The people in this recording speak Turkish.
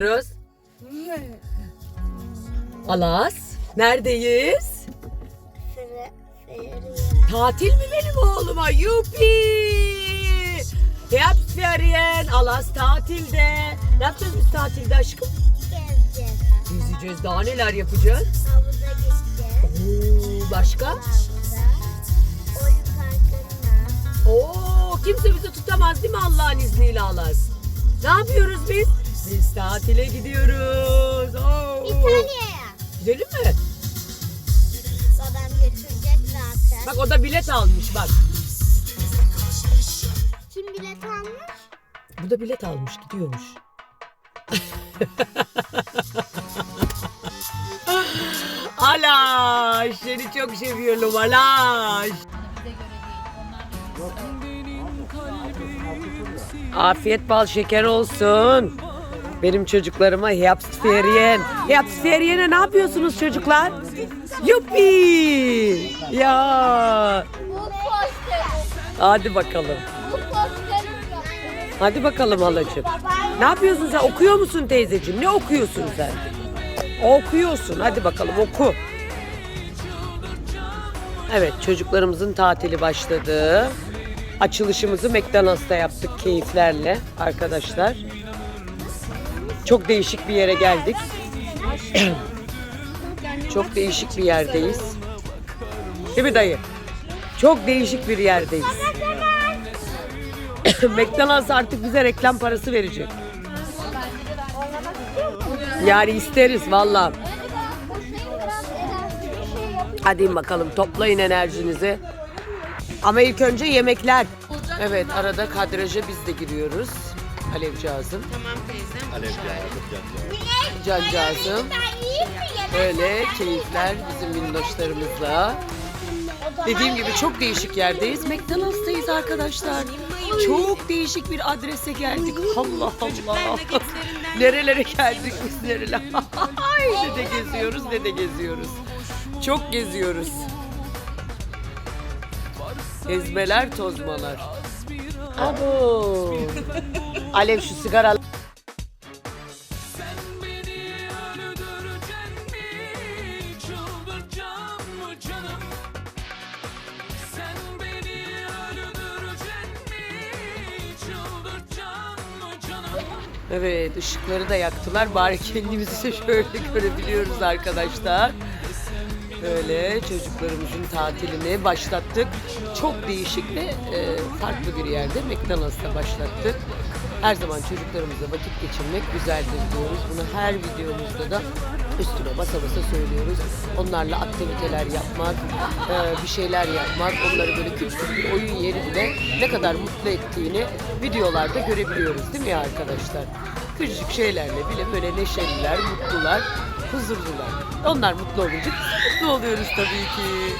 gidiyoruz? Alas, neredeyiz? Fere, feriye. Tatil mi benim oğluma? Yupi! Herbstferien, Alas tatilde. Ne yapacağız biz tatilde aşkım? Gezeceğiz. Yüzeceğiz, daha neler yapacağız? Havuza gideceğiz. Oo, başka? Havuza. Oyun parkına. Oo, kimse bizi tutamaz değil mi Allah'ın izniyle Alas? Ne yapıyoruz biz? Biz tatile gidiyoruz. Oo. İtalya'ya. Gidelim mi? Babam götürecek zaten. Bak o da bilet almış bak. Kim bilet almış? Bu da bilet almış gidiyormuş. Alaş seni çok seviyorum Alaş. Afiyet bal şeker olsun. Benim çocuklarıma Herbstferien. Herbstferien'e ne yapıyorsunuz çocuklar? Yuppi! Ya! Hadi bakalım. Hadi bakalım halacığım. Ne yapıyorsun sen? Okuyor musun teyzeciğim? Ne okuyorsun sen? Okuyorsun. Hadi bakalım oku. Evet çocuklarımızın tatili başladı. Açılışımızı McDonald's'ta yaptık keyiflerle arkadaşlar. Çok değişik bir yere geldik. Çok değişik bir yerdeyiz. Değil mi dayı? Çok değişik bir yerdeyiz. McDonald's artık bize reklam parası verecek. Yani isteriz valla. Hadi bakalım toplayın enerjinizi. Ama ilk önce yemekler. Evet arada kadraja biz de giriyoruz. Alevcağızım. Cancağızım. Ben yiyeyim mi yemek? Böyle keyifler bizim minnoşlarımızla. Dediğim gibi çok değişik yerdeyiz. McDonald's'tayız arkadaşlar. Çok değişik bir adrese geldik. Allah Allah. Nerelere geldik biz nereler. Ay, ne de geziyoruz ne de geziyoruz. Çok geziyoruz. Gezmeler tozmalar. Abo. Alev şu sigara? Evet ışıkları da yaktılar. Bari kendimizi şöyle görebiliyoruz arkadaşlar. Böyle çocuklarımızın tatilini başlattık. Çok değişik ve e, farklı bir yerde McDonald's'ta başlattık. Her zaman çocuklarımızla vakit geçirmek güzeldir diyoruz. Bunu her videomuzda da üstüne basa basa söylüyoruz. Onlarla aktiviteler yapmak, e, bir şeyler yapmak, onları böyle küçük bir oyun yeri bile ne kadar mutlu ettiğini videolarda görebiliyoruz değil mi arkadaşlar? Küçücük şeylerle bile böyle neşeliler, mutlular, huzurlular. Onlar mutlu olunca biz mutlu oluyoruz tabii ki.